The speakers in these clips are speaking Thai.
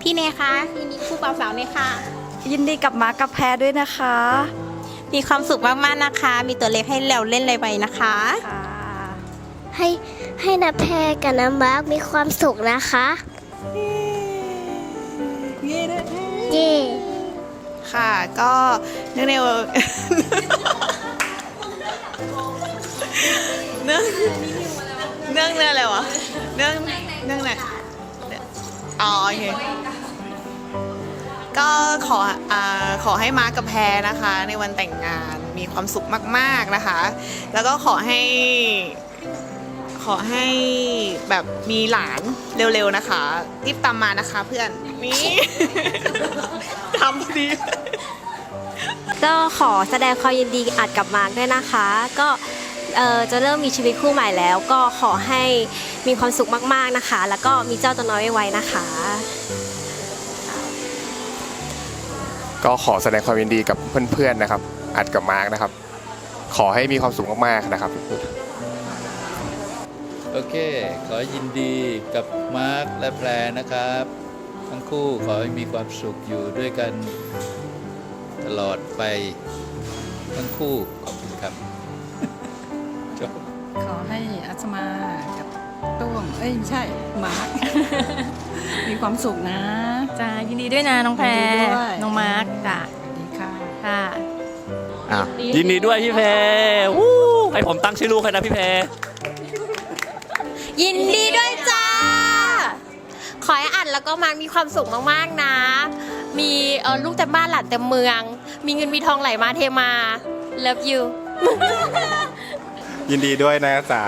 พี่เนคะยินดีคู่บ่าวสาวเนค่ะ ยินดีกับมาร์คกับแพรด้วยนะคะมีความสุขมากๆนะคะ มีตัวเล็กให้เราเล่นเลยไปนะคะ ค่ะให้ให้นาแพรกับน้ำมาร์กมีความสุขนะคะ เย่ค่ะ ก็เนื่องในวัน เนื่องเนื่องในอะไรวะเนื่องเนื่องในอ๋อโอเคก็ขออ่าขอให้มาร์คกับแพรนะคะ ในวันแต่งงานมีความสุขมาก ๆนะคะ แล้วก็ขอให้ ขอให้แบบมีหลานเร็วๆนะคะ รีบตามมานะคะเพื่อนนี่ทำพอดีก็ขอแสดงความยินดีอัดกับมาร์คด้วยนะคะ ก็ เอ่อจะเริ่มมีชีวิตคู่ใหม่แล้ว ก็ขอให้มีความสุขมากๆนะคะ แล้วก็มีเจ้าตัวน้อยไว้ๆนะคะ ก็ขอแสดงความยินดีกับเพื่อนๆนะครับ อัดกับมาร์กนะครับ ขอให้มีความสุขมากๆนะครับ โอเค ขอยินดีกับมาร์คและแพรนะครับ ทั้งคู่ขอให้มีความสุขอยู่ด้วยกันตลอดไปทั้งคู่ขอบคุณครับจบขอ ให้อัศมากับต้วงเอ้ยไม่ใช่มาร์ค มีความสุขนะ จ้ายินดีด้วยนะน้องแพรยินดีด้วย น้องมาร์คจ้าสวัสดีค่ะ ค่ะ อะยินดีด้วยพี่แพรวู้ให้ผมตั้งชื่อลูกให้นะพี่แพรยินดีด้วยจ้า ขอให้อัดแล้วก็มาร์คมีความสุขมากๆนะ มีเอ่อลูกเต็มบ้านหลานเต็มเมือง มีเงินมีทองไหลมาเทมา love you ยินดีด้วยนะจ๋า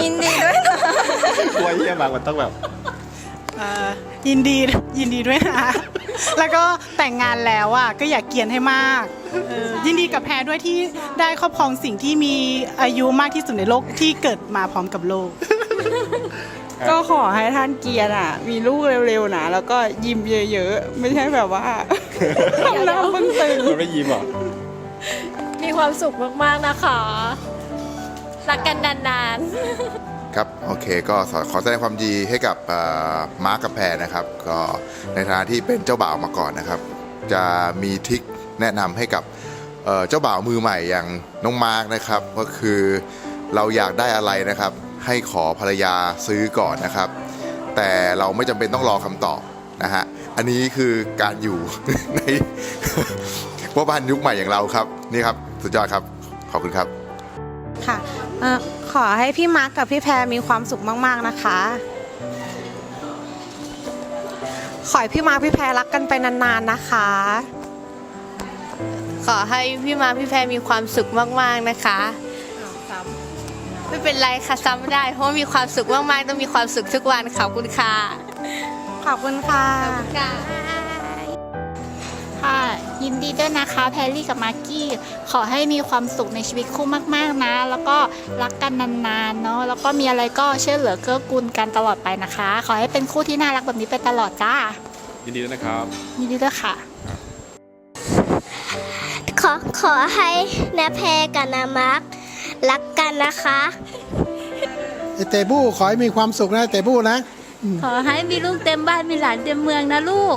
ยินดีด้วยนะกลัวเยี่ยมากมันต้องแบบ เอ่อยินดียินดีด้วยนะ แล้วก็แต่งงานแล้วอะก็อย่าเกรียนให้มากเออยินดีกับแพรด้วยที่ได้ครอบครองสิ่งที่มีอายุมากที่สุดในโลกที่เกิดมาพร้อมกับโลก ก็ขอให้ท่านเกียรติอะ มีลูกเร็วๆนะแล้วก็ยิ้มเยอะๆ ไม่ใช่แบบว่า ทำหน้าบึ้งตึงมันไม่ยิ้มเหรอ มีความสุขมากๆนะคะรักกันนานครับโอเคก็ขอแสดงความดีให้กับเอ่อมาร์คกับแพรนะครับ ก็ในฐานะที่เป็นเจ้าบ่าวมาก่อนนะครับ จะมีทริคแนะนำให้กับเอ่อเจ้าบ่าวมือใหม่อย่างน้องมาร์คนะครับ ก็คือเราอยากได้อะไรนะครับ ให้ขอภรรยาซื้อก่อนนะครับ แต่เราไม่จำเป็นต้องรอคำตอบนะฮะอันนี้คือการอยู่ ใน พ่อบ้านยุคใหม่อย่างเราครับนี่ครับสุดยอดครับขอบคุณครับค่ะเอ่อขอให้พี่มาร์คกับพี่แพรมีความสุขมาก ๆ นะคะ ขอให้พี่มาร์คพี่แพรรักกันไปนาน ๆ นะคะๆขอให้พี่มาพี่แพรมีความสุขมาก ๆ นะคะ ไม่เป็นไรค่ะซ้ำไม่ได้ เพราะว่ามีความสุขมาก ๆ ต้องมีความสุขทุกวันขอบคุณค่ะ ขอบคุณค่ะค่ะค่ะ ยินดีด้วยนะคะ แพรรี่กับมากกี้ ขอให้มีความสุขในชีวิตคู่มากๆนะ แล้วก็รักกันนานๆเนาะ แล้วก็มีอะไรก็ช่วยเหลือเกื้อกูลกันตลอดไปนะคะ ขอให้เป็นคู่ที่น่ารักแบบนี้ไปตลอดจ้า ยินดีด้วยนะครับ ยินดีด้วยค่ะ ขอขอให้นาแพรกับนามาร์กรักกันนะคะ ไอเตบู้ขอให้มีความสุขนะไอเตบู้นะ ขอให้มีลูกเต็มบ้านมีหลานเต็มเมืองนะลูก